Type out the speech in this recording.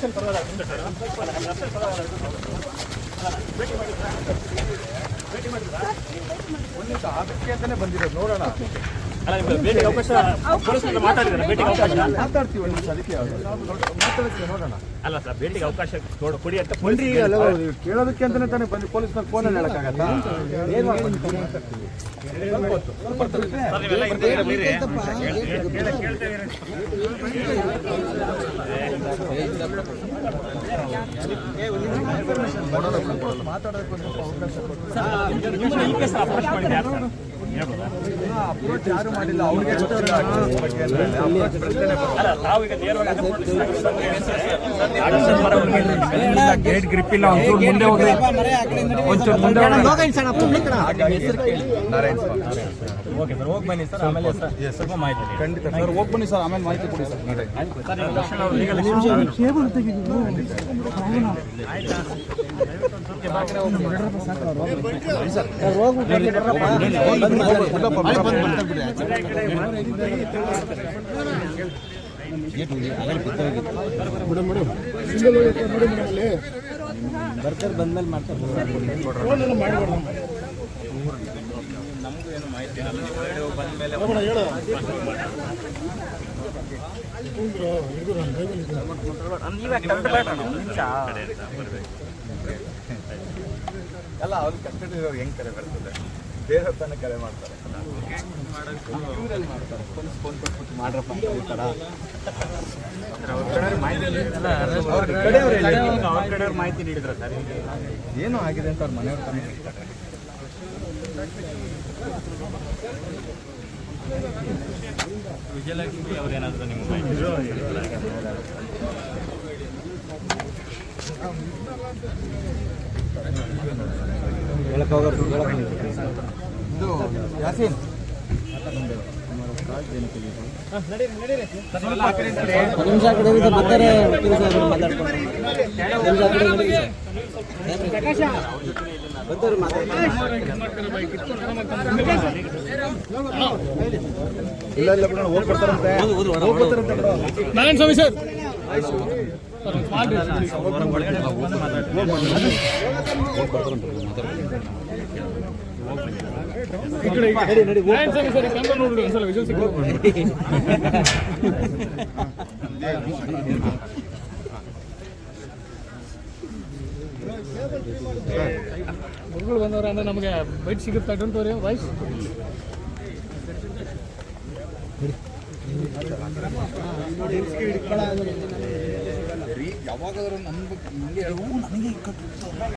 ಅದಕ್ಕೆ ಪರವಾಗಿಲ್ಲ ಭೇಟಿ ಅವಕಾಶ ಒಂದು ಅದಕ್ಕೆ ಬಂದಿರೋದು ನೋಡೋಣ. ಅಲ್ಲ ಸರ್ ಭೇಟಿಗೆ ಅವಕಾಶ ಕೊಡಿ ಅಂತ ಪೊಲೀಸ್ ಅಲ್ಲ ಕೇಳೋದಕ್ಕೆ ಅಂತಾನೆ ತಾನೇ ಬಂದು ಹೇಳಕ್ಕಾಗತ್ತಾ ಏನ್ ಹೊತ್ತು. ಬರ್ತಾರೆ. ಸರ್, ನೀವೆಲ್ಲ ಹಿಂದೆ ಇರಿ. ಮಾತಾಡೋದಕ್ಕೆ ಸ್ವಲ್ಪ ಅವಕಾಶ ಕೊಡಿ. ಗೇಟ್ ಗ್ರಿಪ್ ಇಲ್ಲ ಒಂಚೂರು ಮುಂದೆ ಹೋಗಿ ಒಂಚೂರು ಮುಂದೆ ನಾರಾಯಣ್ ಓಕೆ ಸರ್ ಹೋಗಿ ಬನ್ನಿ ಸರ್ ಆಮೇಲೆ ಸರ್ ಸ್ವಲ್ಪ ಮಾಹಿತಿ. ಖಂಡಿತ ಸರ್ ಹೋಗಿ ಬನ್ನಿ ಸರ್ ಆಮೇಲೆ ಮಾಹಿತಿ ಕೊಡಿ ಸರ್ ನಾರಾಯಣ ಸರ್ ಈಗ ಬಂದ್ಮೇಲೆ ಮಾಡ್ತಾರೆ ಬಂದ್ಮೇಲೆ ನಿಮಿಷ ಅಲ್ಲ ಅವ್ರು ಕಸ್ಟಡಿ ಇರೋರು ಹೆಂಗೆ ಕರೆ ಬರ್ತದೆ ಬೇರೆ ತಾನೇ ಕರೆ ಮಾಡ್ತಾರೆ. ಮಾಡ್ತಾರೆ. ಫೋನ್ ಕೊಟ್ಬಿಟ್ಟು ಮಾಡ್ರಪ್ಪ ಅಂತ ಹೇಳ್ತಾರ? ಮಾಹಿತಿ ನೀಡಿದ್ರ ಸರ್? ಏನು ಆಗಿದೆ ಅಂತ ಅವ್ರ ಮನೆಯವ್ರ ತಾನೇ ಹೇಳ್ತಾರೆ. ವಿಜಯಲಕ್ಷ್ಮಿ ಅವ್ರೇನಾದ್ರು ನಿಮ್ಗೆ ಮಾಹಿತಿ ಇದು ಯಾಸೀನ್ ಕಡೆ. ಬರ್ತಾರೆ ಇಲ್ಲ ಇಲ್ಲ. ನಾರಾಯಣ ಸ್ವಾಮಿ ಸರ್ ಗುರುಗಳು ಬಂದವ್ರೆ ಅಂದ್ರೆ ನಮಗೆ ಬೈಟ್ ಸಿಗುತ್ತೆ ಡೋಂಟ್ ವರಿ ವಾಯ್ಸ್ ಯಾವಾಗಾದ್ರೂ ನನ್ ಬಗ್ಗೆ ಹಿಂಗೆ ನನಗೆ ನನಗೆ